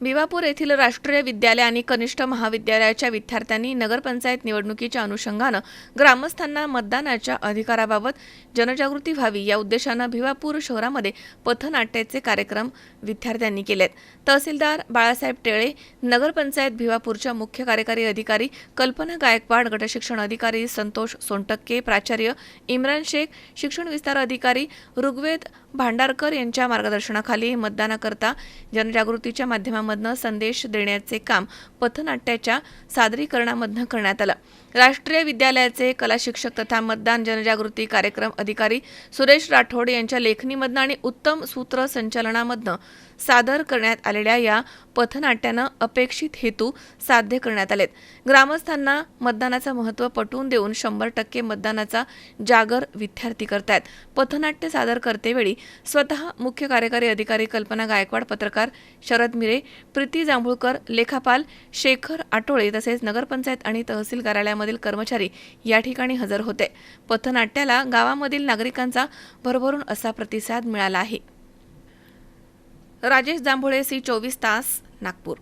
भिवापूर येथील राष्ट्रीय विद्यालय आणि कनिष्ठ महाविद्यालयाच्या विद्यार्थ्यांनी नगरपंचायत निवडणुकीच्या अनुषंगानं ग्रामस्थांना मतदानाच्या अधिकाराबाबत जनजागृती व्हावी या उद्देशानं भिवापूर शहरामध्ये पथनाट्याचे कार्यक्रम विद्यार्थ्यांनी केलेत. तहसीलदार बाळासाहेब टेळे नगरपंचायत भिवापूरच्या मुख्य कार्यकारी अधिकारी कल्पना गायकवाड गटशिक्षण अधिकारी संतोष सोनटक्के प्राचार्य इम्रान शेख शिक्षण विस्तार अधिकारी ऋग्वेद भांडारकर यांच्या मार्गदर्शनाखाली मतदानाकरता जनजागृतीच्या माध्यमामधनं संदेश देण्याचे काम पथनाट्याच्या सादरीकरणामधनं करण्यात आलं. राष्ट्रीय विद्यालयाचे कला शिक्षक तथा मतदान जनजागृती कार्यक्रम अधिकारी सुरेश राठोड यांच्या लेखणीमधनं आणि उत्तम सूत्रसंचालनामधनं सादर करण्यात आलेल्या या पथनाट्यानं अपेक्षित हेतू साध्य करण्यात आलेत. ग्रामस्थांना मतदानाचं महत्त्व पटवून देऊन शंभर टक्के मतदानाचा जागर विद्यार्थी करतायत. पथनाट्य सादर करतेवेळी स्वतः मुख्य कार्यकारी अधिकारी कल्पना गायकवाड पत्रकार शरद मिरे प्रीती जांभूळकर लेखापाल शेखर आटोळे तसेच नगरपंचायत आणि तहसील कार्यालयामधील कर्मचारी या ठिकाणी हजर होते. पथनाट्याला गावामधील नागरिकांचा भरभरून असा प्रतिसाद मिळाला आहे. राजेश जांभुळे सी चोवीस तास नागपूर.